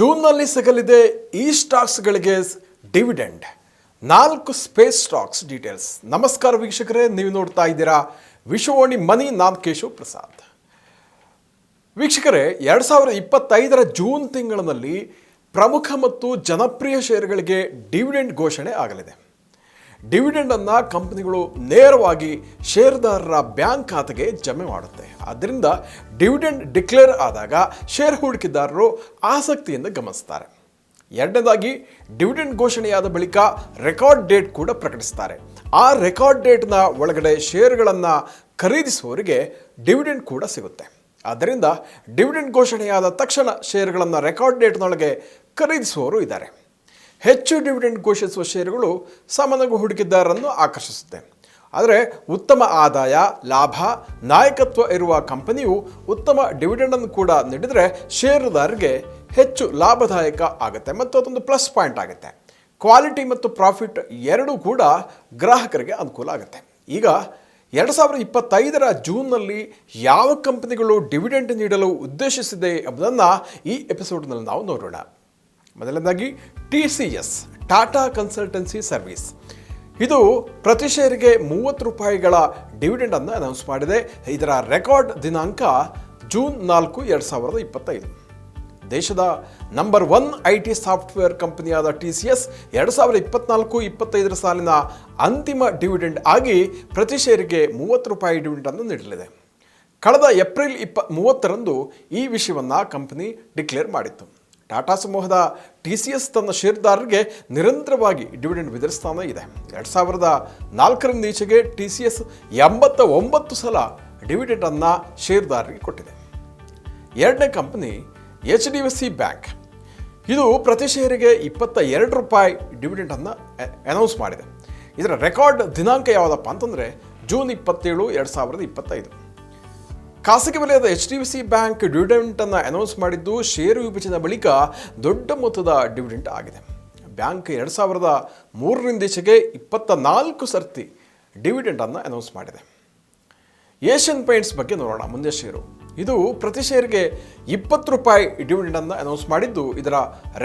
ಜೂನ್ನಲ್ಲಿ ಸಿಗಲಿದೆ ಈ ಸ್ಟಾಕ್ಸ್ಗಳಿಗೆ ಡಿವಿಡೆಂಡ್. ನಾಲ್ಕು ಸ್ಪೇಸ್ ಸ್ಟಾಕ್ಸ್ ಡೀಟೇಲ್ಸ್. ನಮಸ್ಕಾರ ವೀಕ್ಷಕರೇ, ನೀವು ನೋಡ್ತಾ ಇದ್ದೀರಾ ವಿಶ್ವವಾಣಿ ಮನಿ ನಾನ್ ಕೇಶವ್ ಪ್ರಸಾದ್. ವೀಕ್ಷಕರೇ, ಎರಡು ಸಾವಿರದ ಇಪ್ಪತ್ತೈದರ ಜೂನ್ ತಿಂಗಳಿನಲ್ಲಿ ಪ್ರಮುಖ ಮತ್ತು ಜನಪ್ರಿಯ ಷೇರುಗಳಿಗೆ ಡಿವಿಡೆಂಡ್ ಘೋಷಣೆ ಆಗಲಿದೆ. ಡಿವಿಡೆಂಡ್ ಕಂಪ್ನಿಗಳು ಕಂಪನಿಗಳು ನೇರವಾಗಿ ಷೇರುದಾರರ ಬ್ಯಾಂಕ್ ಖಾತೆಗೆ ಜಮೆ ಮಾಡುತ್ತೆ. ಆದ್ದರಿಂದ ಡಿವಿಡೆಂಡ್ ಡಿಕ್ಲೇರ್ ಆದಾಗ ಷೇರ್ ಹೂಡಿಕೆದಾರರು ಆಸಕ್ತಿಯಿಂದ ಗಮನಿಸ್ತಾರೆ. ಎರಡನೇದಾಗಿ ಡಿವಿಡೆಂಡ್ ಘೋಷಣೆಯಾದ ಬಳಿಕ ರೆಕಾರ್ಡ್ ಡೇಟ್ ಕೂಡ ಪ್ರಕಟಿಸ್ತಾರೆ. ಆ ರೆಕಾರ್ಡ್ ಡೇಟ್ನ ಒಳಗಡೆ ಷೇರುಗಳನ್ನು ಖರೀದಿಸುವವರಿಗೆ ಡಿವಿಡೆಂಡ್ ಕೂಡ ಸಿಗುತ್ತೆ. ಆದ್ದರಿಂದ ಡಿವಿಡೆಂಡ್ ಘೋಷಣೆಯಾದ ತಕ್ಷಣ ಷೇರುಗಳನ್ನು ರೆಕಾರ್ಡ್ ಡೇಟ್ನೊಳಗೆ ಖರೀದಿಸುವವರು ಇದ್ದಾರೆ. ಹೆಚ್ಚು ಡಿವಿಡೆಂಡ್ ಘೋಷಿಸುವ ಷೇರುಗಳು ಸಾಮಾನ್ಯವಾಗಿ ಹೂಡಿಕೆದಾರರನ್ನು ಆಕರ್ಷಿಸುತ್ತೆ. ಆದರೆ ಉತ್ತಮ ಆದಾಯ, ಲಾಭ, ನಾಯಕತ್ವ ಇರುವ ಕಂಪನಿಯು ಉತ್ತಮ ಡಿವಿಡೆಂಡನ್ನು ಕೂಡ ನೀಡಿದರೆ ಷೇರುದಾರರಿಗೆ ಹೆಚ್ಚು ಲಾಭದಾಯಕ ಆಗುತ್ತೆ ಮತ್ತು ಅದೊಂದು ಪ್ಲಸ್ ಪಾಯಿಂಟ್ ಆಗುತ್ತೆ. ಕ್ವಾಲಿಟಿ ಮತ್ತು ಪ್ರಾಫಿಟ್ ಎರಡೂ ಕೂಡ ಗ್ರಾಹಕರಿಗೆ ಅನುಕೂಲ ಆಗುತ್ತೆ. ಈಗ ಎರಡು ಸಾವಿರದ ಇಪ್ಪತ್ತೈದರ ಜೂನ್ನಲ್ಲಿ ಯಾವ ಕಂಪನಿಗಳು ಡಿವಿಡೆಂಡ್ ನೀಡಲು ಉದ್ದೇಶಿಸಿದೆ ಎಂಬುದನ್ನು ಈ ಎಪಿಸೋಡ್ನಲ್ಲಿ ನಾವು ನೋಡೋಣ. ಮೊದಲನೇದಾಗಿ T C S, Tata consultancy service. ಇದು ಪ್ರತಿ ಷೇರಿಗೆ ಮೂವತ್ತು ರೂಪಾಯಿಗಳ ಡಿವಿಡೆಂಡನ್ನು ಅನೌನ್ಸ್ ಮಾಡಿದೆ. ಇದರ ರೆಕಾರ್ಡ್ ದಿನಾಂಕ ಜೂನ್ ನಾಲ್ಕು, ಎರಡು ಸಾವಿರದ ಇಪ್ಪತ್ತೈದು. ದೇಶದ number one I T software ಕಂಪನಿಯಾದ T C S, ಎರಡು ಸಾವಿರದ ಇಪ್ಪತ್ನಾಲ್ಕು, ಇಪ್ಪತ್ತೈದರ ಸಾಲಿನ ಅಂತಿಮ ಡಿವಿಡೆಂಡ್ ಆಗಿ ಪ್ರತಿ ಶೇರಿಗೆ ಮೂವತ್ತು ರೂಪಾಯಿ ಡಿವಿಡೆಂಡನ್ನು ನೀಡಲಿದೆ. ಕಳೆದ ಏಪ್ರಿಲ್ ಇಪ್ಪ ಮೂವತ್ತರಂದು ಈ ವಿಷಯವನ್ನು ಕಂಪನಿ ಡಿಕ್ಲೇರ್ ಮಾಡಿತ್ತು. ಟಾಟಾ ಸಮೂಹದ ಟಿ ಸಿ ಎಸ್ ತನ್ನ ಷೇರುದಾರರಿಗೆ ನಿರಂತರವಾಗಿ ಡಿವಿಡೆಂಡ್ ವಿತರಿಸ್ತಾನೆ ಇದೆ. ಎರಡು ಸಾವಿರದ ನಾಲ್ಕರಿಂದ ಈಚೆಗೆ ಟಿ ಸಿ ಎಸ್ ಎಂಬತ್ತ ಒಂಬತ್ತು ಸಲ ಡಿವಿಡೆಂಡನ್ನು ಷೇರುದಾರರಿಗೆ ಕೊಟ್ಟಿದೆ. ಎರಡನೇ company H D F C bank. ಇದು ಪ್ರತಿ ಷೇರಿಗೆ ಇಪ್ಪತ್ತ ಎರಡು ರೂಪಾಯಿ ಡಿವಿಡೆಂಡನ್ನು ಅನೌನ್ಸ್ ಮಾಡಿದೆ. ಇದರ ರೆಕಾರ್ಡ್ ದಿನಾಂಕ ಯಾವುದಪ್ಪ ಅಂತಂದರೆ ಜೂನ್ ಇಪ್ಪತ್ತೇಳು, ಎರಡು ಸಾವಿರದ ಇಪ್ಪತ್ತೈದು. ಖಾಸಗಿ ವಲಯದ H D B C bank ಡಿವಿಡೆಂಟನ್ನು announce ಮಾಡಿದ್ದು ಷೇರು ವಿಭಜನೆ ಬಳಿಕ ದೊಡ್ಡ ಮೊತ್ತದ ಡಿವಿಡೆಂಟ್ ಆಗಿದೆ. ಬ್ಯಾಂಕ್ ಎರಡು ಸಾವಿರದ ಮೂರರಿಂದ ಈಚೆಗೆ ಇಪ್ಪತ್ತ ನಾಲ್ಕು ಸರ್ತಿ ಡಿವಿಡೆಂಟನ್ನು ಅನೌನ್ಸ್ ಮಾಡಿದೆ. ಏಷ್ಯನ್ ಪೇಂಟ್ಸ್ ಬಗ್ಗೆ ನೋಡೋಣ, ಮುಂದೆ ಷೇರು ಇದು ಪ್ರತಿ ಷೇರಿಗೆ ಇಪ್ಪತ್ತು ರೂಪಾಯಿ ಡಿವಿಡೆಂಡನ್ನು ಅನೌನ್ಸ್ ಮಾಡಿದ್ದು, ಇದರ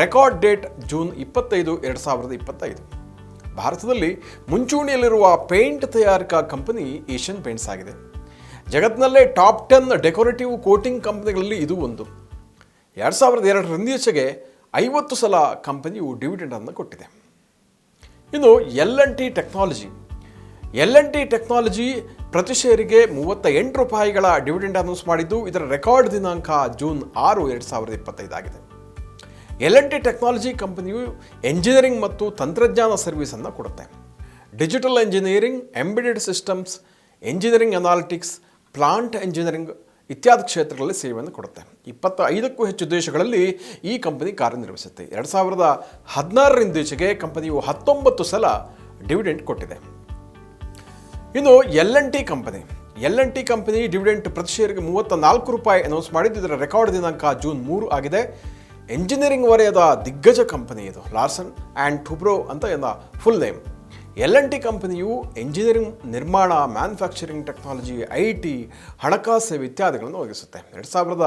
ರೆಕಾರ್ಡ್ ಡೇಟ್ ಜೂನ್ ಇಪ್ಪತ್ತೈದು, ಎರಡು ಸಾವಿರದ ಇಪ್ಪತ್ತೈದು. ಭಾರತದಲ್ಲಿ ಮುಂಚೂಣಿಯಲ್ಲಿರುವ ಪೇಂಟ್ ತಯಾರಿಕಾ ಕಂಪನಿ ಏಷ್ಯನ್ ಪೇಂಟ್ಸ್ ಆಗಿದೆ. ಜಗತ್ತಿನಲ್ಲೇ ಟಾಪ್ ಟೆನ್ ಡೆಕೋರೇಟಿವ್ ಕೋಟಿಂಗ್ ಕಂಪ್ನಿಗಳಲ್ಲಿ ಇದು ಒಂದು. ಎರಡು ಸಾವಿರದ ಎರಡರಿಂದೀಚೆಗೆ ಐವತ್ತು ಸಲ ಕಂಪನಿಯು ಡಿವಿಡೆಂಡನ್ನು ಕೊಟ್ಟಿದೆ. ಇನ್ನು L N T technology. L N T technology ಪ್ರತಿ ಷೇರಿಗೆ ಮೂವತ್ತ ಎಂಟು ರೂಪಾಯಿಗಳ ಡಿವಿಡೆಂಡ್ ಅನೌನ್ಸ್ ಮಾಡಿದ್ದು, ಇದರ ರೆಕಾರ್ಡ್ ದಿನಾಂಕ ಜೂನ್ ಆರು ಎರಡು ಸಾವಿರದ ಇಪ್ಪತ್ತೈದಾಗಿದೆ ಎಲ್ ಎನ್ ಟಿ ಟೆಕ್ನಾಲಜಿ ಕಂಪನಿಯು ಎಂಜಿನಿಯರಿಂಗ್ ಮತ್ತು ತಂತ್ರಜ್ಞಾನ ಸರ್ವಿಸನ್ನು ಕೊಡುತ್ತೆ. Digital engineering, embedded systems, engineering analytics plant engineering ಇತ್ಯಾದಿ ಕ್ಷೇತ್ರಗಳಲ್ಲಿ ಸೇವೆಯನ್ನು ಕೊಡುತ್ತೆ. ಇಪ್ಪತ್ತ ಐದಕ್ಕೂ ಹೆಚ್ಚು ದೇಶಗಳಲ್ಲಿ ಈ ಕಂಪನಿ ಕಾರ್ಯನಿರ್ವಹಿಸುತ್ತೆ. ಎರಡು ಸಾವಿರದ ಹದಿನಾರರಿಂದ ಈಚೆಗೆ ಕಂಪನಿಯು ಹತ್ತೊಂಬತ್ತು ಸಲ ಡಿವಿಡೆಂಟ್ ಕೊಟ್ಟಿದೆ. ಇನ್ನು L N T company L N T company dividend ಪ್ರತಿ ಶೇರ್ಗೆ ಮೂವತ್ತ ನಾಲ್ಕು ರೂಪಾಯಿ ಅನೌನ್ಸ್ ಮಾಡಿದ್ದು, ಇದರ ರೆಕಾರ್ಡ್ ದಿನಾಂಕ ಜೂನ್ ಮೂರು ಆಗಿದೆ. ಎಂಜಿನಿಯರಿಂಗ್ ವಲಯದ ದಿಗ್ಗಜ ಕಂಪನಿ ಇದು. ಲಾರ್ಸನ್ ಆ್ಯಂಡ್ ಟುಬ್ರೋ ಅಂತ ಎಂದ full name L N T ಕಂಪನಿಯು ಎಂಜಿನಿಯರಿಂಗ್ ನಿರ್ಮಾಣ ಮ್ಯಾನುಫ್ಯಾಕ್ಚರಿಂಗ್ ಟೆಕ್ನಾಲಜಿ ಐ ಟಿ ಹಣಕಾಸು ಇತ್ಯಾದಿಗಳನ್ನು ಒದಗಿಸುತ್ತೆ. ಎರಡು ಸಾವಿರದ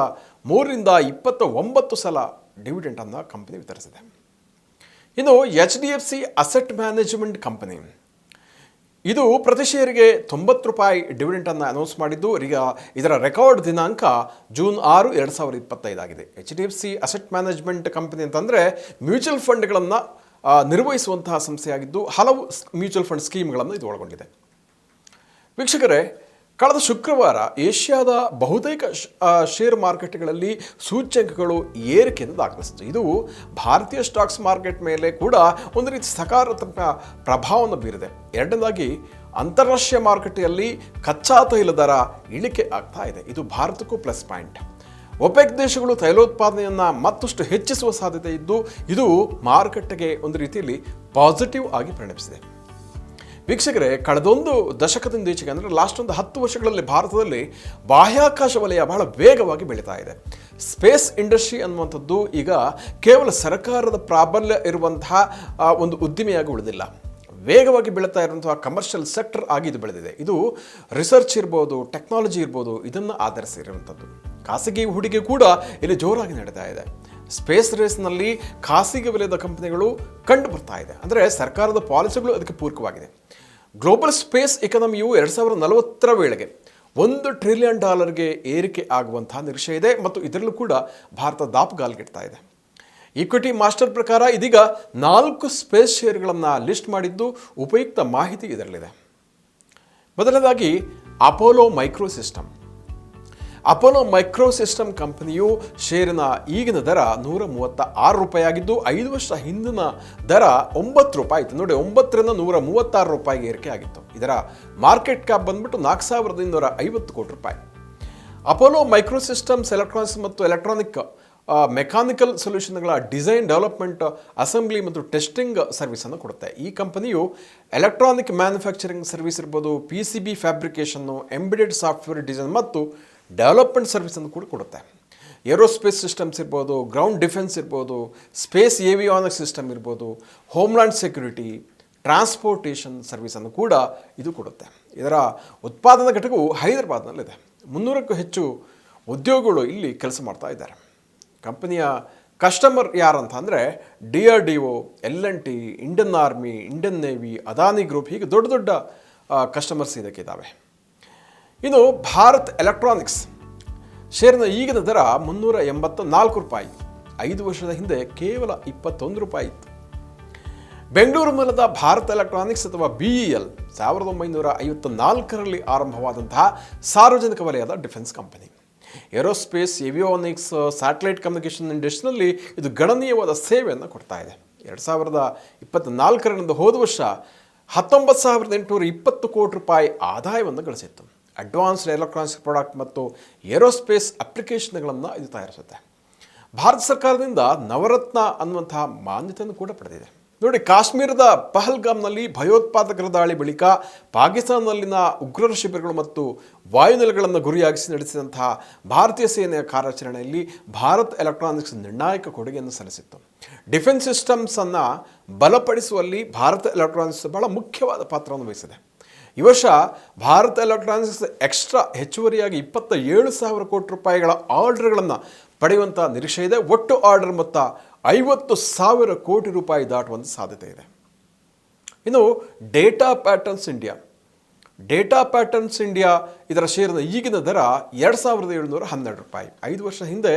ಮೂರರಿಂದ ಇಪ್ಪತ್ತ ಒಂಬತ್ತು ಸಲ ಡಿವಿಡೆಂಟನ್ನು ಕಂಪನಿ ವಿತರಿಸಿದೆ. ಇನ್ನು H D F C asset management company. ಇದು ಪ್ರತಿ ಷೇರಿಗೆ ತೊಂಬತ್ತು ರೂಪಾಯಿ ಡಿವಿಡೆಂಟನ್ನು ಅನೌನ್ಸ್ ಮಾಡಿದ್ದು, ಈಗ ಇದರ ರೆಕಾರ್ಡ್ ದಿನಾಂಕ ಜೂನ್ ಆರು, ಎರಡು ಸಾವಿರದ ಇಪ್ಪತ್ತೈದಾಗಿದೆ H D F C asset management company ಅಂತಂದರೆ ಮ್ಯೂಚುವಲ್ ಫಂಡ್ಗಳನ್ನು ನಿರ್ವಹಿಸುವಂತಹ ಸಂಸ್ಥೆಯಾಗಿದ್ದು ಹಲವು ಮ್ಯೂಚುವಲ್ ಫಂಡ್ ಸ್ಕೀಮ್ಗಳನ್ನು ಇದು ಒಳಗೊಂಡಿದೆ. ವೀಕ್ಷಕರೇ, ಕಳೆದ ಶುಕ್ರವಾರ ಏಷ್ಯಾದ ಬಹುತೇಕ ಶೇರ್ ಮಾರ್ಕೆಟ್ಗಳಲ್ಲಿ ಸೂಚ್ಯಂಕಗಳು ಏರಿಕೆಯನ್ನು ದಾಖಲಿಸಿತು ಇದು ಭಾರತೀಯ ಸ್ಟಾಕ್ಸ್ ಮಾರ್ಕೆಟ್ ಮೇಲೆ ಕೂಡ ಒಂದು ರೀತಿ ಸಕಾರಾತ್ಮಕ ಪ್ರಭಾವವನ್ನು ಬೀರಿದೆ. ಎರಡನೇದಾಗಿ, ಅಂತಾರಾಷ್ಟ್ರೀಯ ಮಾರುಕಟ್ಟೆಯಲ್ಲಿ ಕಚ್ಚಾ ತೈಲ ದರ ಇಳಿಕೆ ಆಗ್ತಾ ಇದೆ. ಇದು ಭಾರತಕ್ಕೂ ಪ್ಲಸ್ ಪಾಯಿಂಟ್ ಒಪೆಕ್ ದೇಶಗಳು ತೈಲೋತ್ಪಾದನೆಯನ್ನು ಮತ್ತಷ್ಟು ಹೆಚ್ಚಿಸುವ ಸಾಧ್ಯತೆ ಇದ್ದು, ಇದು ಮಾರುಕಟ್ಟೆಗೆ ಒಂದು ರೀತಿಯಲ್ಲಿ ಪಾಸಿಟಿವ್ ಆಗಿ ಪರಿಣಮಿಸಿದೆ. ವೀಕ್ಷಕರೇ, ಕಳೆದೊಂದು ದಶಕದಿಂದ ಈಚೆಗೆ ಅಂದರೆ ಲಾಸ್ಟ್ ಒಂದು ಹತ್ತು ವರ್ಷಗಳಲ್ಲಿ ಭಾರತದಲ್ಲಿ ಬಾಹ್ಯಾಕಾಶ ವಲಯ ಬಹಳ ವೇಗವಾಗಿ ಬೆಳೀತಾ ಇದೆ. ಸ್ಪೇಸ್ ಇಂಡಸ್ಟ್ರಿ ಅನ್ನುವಂಥದ್ದು ಈಗ ಕೇವಲ ಸರ್ಕಾರದ ಪ್ರಾಬಲ್ಯ ಇರುವಂತಹ ಒಂದು ಉದ್ದಿಮೆಯಾಗಿ ಉಳಿದಿಲ್ಲ. ವೇಗವಾಗಿ ಬೆಳೀತಾ ಇರುವಂತಹ ಕಮರ್ಷಿಯಲ್ ಸೆಕ್ಟರ್ ಆಗಿ ಇದು ಬೆಳೆದಿದೆ. ಇದು ರಿಸರ್ಚ್ ಇರ್ಬೋದು ಟೆಕ್ನಾಲಜಿ ಇರ್ಬೋದು, ಇದನ್ನು ಆಧರಿಸಿರುವಂಥದ್ದು. ಖಾಸಗಿ ಹೂಡಿಕೆ ಕೂಡ ಇಲ್ಲಿ ಜೋರಾಗಿ ನಡೀತಾ ಇದೆ. ಸ್ಪೇಸ್ ರೇಸ್ನಲ್ಲಿ ಖಾಸಗಿ ವಲಯದ ಕಂಪನಿಗಳು ಕಂಡು ಬರ್ತಾ ಇದೆ. ಅಂದರೆ ಸರ್ಕಾರದ ಪಾಲಿಸಿಗಳು ಅದಕ್ಕೆ ಪೂರಕವಾಗಿದೆ. ಗ್ಲೋಬಲ್ ಸ್ಪೇಸ್ ಎಕಾನಮಿಯು ಎರಡು ಸಾವಿರದ ನಲವತ್ತರ ವೇಳೆಗೆ ಒಂದು ಟ್ರಿಲಿಯನ್ ಡಾಲರ್ಗೆ ಏರಿಕೆ ಆಗುವಂತಹ ನಿರೀಕ್ಷೆ ಇದೆ ಮತ್ತು ಇದರಲ್ಲೂ ಕೂಡ ಭಾರತ ದಾಪುಗಾಲ್ಗಿಡ್ತಾ ಇದೆ. ಈಕ್ವಿಟಿ ಮಾಸ್ಟರ್ ಪ್ರಕಾರ ಇದೀಗ ನಾಲ್ಕು ಸ್ಪೇಸ್ ಶೇರ್ಗಳನ್ನು ಲಿಸ್ಟ್ ಮಾಡಿದ್ದು ಉಪಯುಕ್ತ ಮಾಹಿತಿ ಇದರಲ್ಲಿದೆ. ಮೊದಲನೇದಾಗಿ Apollo micro system Apollo micro system ಕಂಪನಿಯು ಶೇರಿನ ಈಗಿನ ದರ ನೂರ ಮೂವತ್ತ ಆರು ರೂಪಾಯಿ ಆಗಿದ್ದು, ಐದು ವರ್ಷ ಹಿಂದಿನ ದರ ಒಂಬತ್ತು ರೂಪಾಯಿ ಇತ್ತು. ನೋಡಿ, ಒಂಬತ್ತರಿಂದ ನೂರ ಮೂವತ್ತಾರು ರೂಪಾಯಿಗೆ ಏರಿಕೆ ಆಗಿತ್ತು. ಇದರ ಮಾರ್ಕೆಟ್ ಕ್ಯಾಪ್ ಬಂದ್ಬಿಟ್ಟು ನಾಲ್ಕು ಸಾವಿರದ ಇನ್ನೂರ ಐವತ್ತು ಕೋಟಿ ರೂಪಾಯಿ. ಅಪೋಲೋ ಮೈಕ್ರೋ ಸಿಸ್ಟಮ್ಸ್ ಎಲೆಕ್ಟ್ರಾನಿಕ್ಸ್ ಮತ್ತು ಎಲೆಕ್ಟ್ರಾನಿಕ್ ಮೆಕ್ಯಾನಿಕಲ್ ಸೊಲ್ಯೂಷನ್ಗಳ ಡಿಸೈನ್ ಡೆವಲಪ್ಮೆಂಟ್ ಅಸೆಂಬ್ಲಿ ಮತ್ತು ಟೆಸ್ಟಿಂಗ್ ಸರ್ವಿಸನ್ನು ಕೊಡುತ್ತೆ. ಈ ಕಂಪನಿಯು ಎಲೆಕ್ಟ್ರಾನಿಕ್ ಮ್ಯಾನುಫ್ಯಾಕ್ಚರಿಂಗ್ ಸರ್ವಿಸ್ ಇರ್ಬೋದು ಪಿ ಸಿ ಬಿ ಫ್ಯಾಬ್ರಿಕೇಷನ್ನು ಎಂಬಿಡೆಡ್ ಸಾಫ್ಟ್ವೇರ್ ಡಿಸೈನ್ ಮತ್ತು ಡೆವಲಪ್ಮೆಂಟ್ ಸರ್ವಿಸನ್ನು ಕೂಡ ಕೊಡುತ್ತೆ. ಏರೋಸ್ಪೇಸ್ ಸಿಸ್ಟಮ್ಸ್ ಇರ್ಬೋದು ಗ್ರೌಂಡ್ ಡಿಫೆನ್ಸ್ ಇರ್ಬೋದು ಸ್ಪೇಸ್ ಏವಿಯಾನಿಕ್ ಸಿಸ್ಟಮ್ ಇರ್ಬೋದು ಹೋಮ್ಲ್ಯಾಂಡ್ ಸೆಕ್ಯುರಿಟಿ ಟ್ರಾನ್ಸ್ಪೋರ್ಟೇಷನ್ ಸರ್ವಿಸನ್ನು ಕೂಡ ಇದು ಕೊಡುತ್ತೆ. ಇದರ ಉತ್ಪಾದನಾ ಘಟಕವು ಹೈದರಾಬಾದ್ನಲ್ಲಿದೆ. ಮುನ್ನೂರಕ್ಕೂ ಹೆಚ್ಚು ಉದ್ಯೋಗಗಳು ಇಲ್ಲಿ ಕೆಲಸ ಮಾಡ್ತಾ ಇದ್ದಾರೆ. ಕಂಪನಿಯ ಕಸ್ಟಮರ್ ಯಾರಂತ ಅಂದರೆ D R D O L N T, Indian army, Indian navy, Adani group, ಹೀಗೆ ದೊಡ್ಡ ದೊಡ್ಡ ಕಸ್ಟಮರ್ಸ್ ಇದಕ್ಕಿದ್ದಾವೆ ಇನ್ನು ಭಾರತ್ ಎಲೆಕ್ಟ್ರಾನಿಕ್ಸ್. ಶೇರಿನ ಈಗಿನ ದರ ಮುನ್ನೂರ ಎಂಬತ್ತ ನಾಲ್ಕು ರೂಪಾಯಿ. ಐದು ವರ್ಷದ ಹಿಂದೆ ಕೇವಲ ಇಪ್ಪತ್ತೊಂದು ರೂಪಾಯಿ ಇತ್ತು. ಬೆಂಗಳೂರು ಮೂಲದ ಭಾರತ್ ಎಲೆಕ್ಟ್ರಾನಿಕ್ಸ್ ಅಥವಾ ಬಿ ಎಲ್, ಸಾವಿರದ ಒಂಬೈನೂರ ಐವತ್ತ ನಾಲ್ಕರಲ್ಲಿ ಆರಂಭವಾದಂತಹ ಸಾರ್ವಜನಿಕ ವಲಯದ defence company. Aerospace avionics satellite communication ಇಂಡಸ್ಟ್ರಿನಲ್ಲಿ ಇದು ಗಣನೀಯವಾದ ಸೇವೆಯನ್ನು ಕೊಡ್ತಾ ಇದೆ. ಎರಡು ಸಾವಿರದ ಇಪ್ಪತ್ತ ನಾಲ್ಕರಿಂದ ಹೋದ ವರ್ಷ ಹತ್ತೊಂಬತ್ತು ಸಾವಿರದ ಎಂಟುನೂರ ಇಪ್ಪತ್ತು ಕೋಟಿ ರೂಪಾಯಿ ಆದಾಯವನ್ನು ಗಳಿಸಿತ್ತು. ಅಡ್ವಾನ್ಸ್ಡ್ ಎಲೆಕ್ಟ್ರಾನಿಕ್ಸ್ ಪ್ರಾಡಕ್ಟ್ ಮತ್ತು ಏರೋಸ್ಪೇಸ್ ಅಪ್ಲಿಕೇಶನ್ಗಳನ್ನು ಇದು ತಯಾರಿಸುತ್ತೆ. ಭಾರತ ಸರ್ಕಾರದಿಂದ ನವರತ್ನ ಅನ್ನುವಂತಹ ಮಾನ್ಯತೆಯನ್ನು ಕೂಡ ಪಡೆದಿದೆ. ನೋಡಿ, ಕಾಶ್ಮೀರದ ಪಹಲ್ಗಾಮ್ನಲ್ಲಿ ಭಯೋತ್ಪಾದಕರ ದಾಳಿ ಬಳಿಕ ಪಾಕಿಸ್ತಾನದಲ್ಲಿನ ಉಗ್ರರ ಶಿಬಿರಗಳು ಮತ್ತು ವಾಯುನೆಲೆಗಳನ್ನು ಗುರಿಯಾಗಿಸಿ ನಡೆಸಿದಂತಹ ಭಾರತೀಯ ಸೇನೆಯ ಕಾರ್ಯಾಚರಣೆಯಲ್ಲಿ ಭಾರತ್ ಎಲೆಕ್ಟ್ರಾನಿಕ್ಸ್ ನಿರ್ಣಾಯಕ ಕೊಡುಗೆಯನ್ನು ಸಲ್ಲಿಸಿತ್ತು. ಡಿಫೆನ್ಸ್ ಸಿಸ್ಟಮ್ಸನ್ನು ಬಲಪಡಿಸುವಲ್ಲಿ ಭಾರತ ಎಲೆಕ್ಟ್ರಾನಿಕ್ಸ್ ಬಹಳ ಮುಖ್ಯವಾದ ಪಾತ್ರವನ್ನು ವಹಿಸಿದೆ. ಈ ವರ್ಷ ಭಾರತ ಎಲೆಕ್ಟ್ರಾನಿಕ್ಸ್ ಎಕ್ಸ್ಟ್ರಾ ಹೆಚ್ಚುವರಿಯಾಗಿ ಇಪ್ಪತ್ತ ಏಳು ಸಾವಿರ ಕೋಟಿ ರೂಪಾಯಿಗಳ ಆರ್ಡರ್ಗಳನ್ನು ಪಡೆಯುವಂಥ ನಿರೀಕ್ಷೆ ಇದೆ. ಒಟ್ಟು ಆರ್ಡರ್ ಮೊತ್ತ ಐವತ್ತು ಸಾವಿರ ಕೋಟಿ ರೂಪಾಯಿ ದಾಟುವಂಥ ಸಾಧ್ಯತೆ ಇದೆ. ಇನ್ನು data patterns India. Data patterns India ಇದರ ಷೇರಿನ ಈಗಿನ ದರ ಎರಡು ಸಾವಿರದ ಏಳುನೂರ ಹನ್ನೆರಡು ರೂಪಾಯಿ. ಐದು ವರ್ಷ ಹಿಂದೆ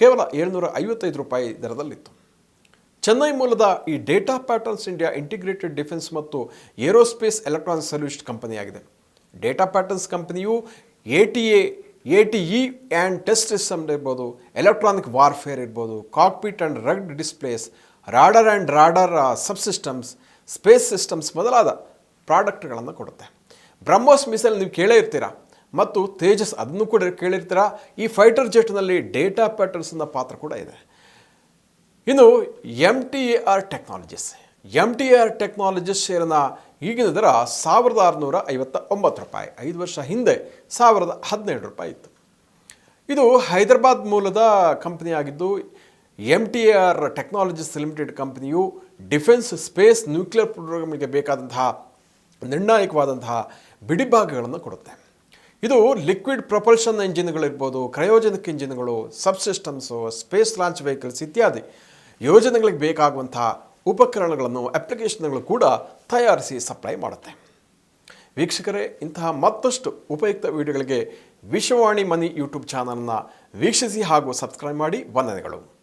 ಕೇವಲ ಏಳ್ನೂರ ಐವತ್ತೈದು ರೂಪಾಯಿ ದರದಲ್ಲಿತ್ತು. ಚೆನ್ನೈ ಮೂಲದ ಈ data patterns India integrated defence ಮತ್ತು ಏರೋಸ್ಪೇಸ್ ಎಲೆಕ್ಟ್ರಾನಿಕ್ ಸೊಲ್ಯೂಷನ್ ಕಂಪನಿಯಾಗಿದೆ. ಡೇಟಾ ಪ್ಯಾಟರ್ನ್ಸ್ ಕಂಪನಿಯು A T A A T E and test system ಇರ್ಬೋದು ಎಲೆಕ್ಟ್ರಾನಿಕ್ ವಾರ್ಫೇರ್ ಇರ್ಬೋದು cockpit and rugged displays radar and radar subsystems space systems ಮೊದಲಾದ ಪ್ರಾಡಕ್ಟ್ಗಳನ್ನು ಕೊಡುತ್ತೆ. BrahMos missile ನೀವು ಕೇಳೇ ಇರ್ತೀರಾ? ಮತ್ತು ತೇಜಸ್ ಅದನ್ನು ಕೂಡ ಕೇಳಿರ್ತೀರಾ? ಈ ಫೈಟರ್ ಜೆಟ್ನಲ್ಲಿ ಡೇಟಾ ಪ್ಯಾಟರ್ನ್ಸ್ನ ಪಾತ್ರ ಕೂಡ ಇದೆ. ಇನ್ನು M T R technologies M T A R technologies ಶೇರಿನ ಈಗಿನ ದರ ಸಾವಿರದ ಆರುನೂರ ಐವತ್ತ ಒಂಬತ್ತು ರೂಪಾಯಿ. ಐದು ವರ್ಷ ಹಿಂದೆ ಸಾವಿರದ ಹದಿನೇಳು ರೂಪಾಯಿ ಇತ್ತು. ಇದು ಹೈದರಾಬಾದ್ ಮೂಲದ ಕಂಪನಿಯಾಗಿದ್ದು M T R technologies limited ಕಂಪನಿಯು ಡಿಫೆನ್ಸ್ ಸ್ಪೇಸ್ ನ್ಯೂಕ್ಲಿಯರ್ ಪ್ರೋಗ್ರಾಮ್ಗೆ ಬೇಕಾದಂತಹ ನಿರ್ಣಾಯಕವಾದಂತಹ ಬಿಡಿಭಾಗಗಳನ್ನು ಕೊಡುತ್ತೆ. ಇದು ಲಿಕ್ವಿಡ್ ಪ್ರೊಪಲ್ಷನ್ ಇಂಜಿನ್ಗಳಿರ್ಬೋದು ಕ್ರಯೋಜನಿಕ್ ಇಂಜಿನ್ಗಳು ಸಬ್ಸಿಸ್ಟಮ್ಸು, ಸ್ಪೇಸ್ ಲಾಂಚ್ ವೆಹಿಕಲ್ಸ್ ಇತ್ಯಾದಿ ಯೋಜನೆಗಳಿಗೆ ಬೇಕಾಗುವಂತಹ ಉಪಕರಣಗಳನ್ನು ಅಪ್ಲಿಕೇಶನ್ಗಳು ಕೂಡ ತಯಾರಿಸಿ ಸಪ್ಲೈ ಮಾಡುತ್ತೆ. ವೀಕ್ಷಕರೇ, ಇಂತಹ ಮತ್ತಷ್ಟು ಉಪಯುಕ್ತ ವಿಡಿಯೋಗಳಿಗೆ ವಿಶ್ವವಾಣಿ ಮನಿ ಯೂಟ್ಯೂಬ್ ಚಾನಲ್ನ ವೀಕ್ಷಿಸಿ ಹಾಗೂ ಸಬ್ಸ್ಕ್ರೈಬ್ ಮಾಡಿ. ವಂದನೆಗಳು.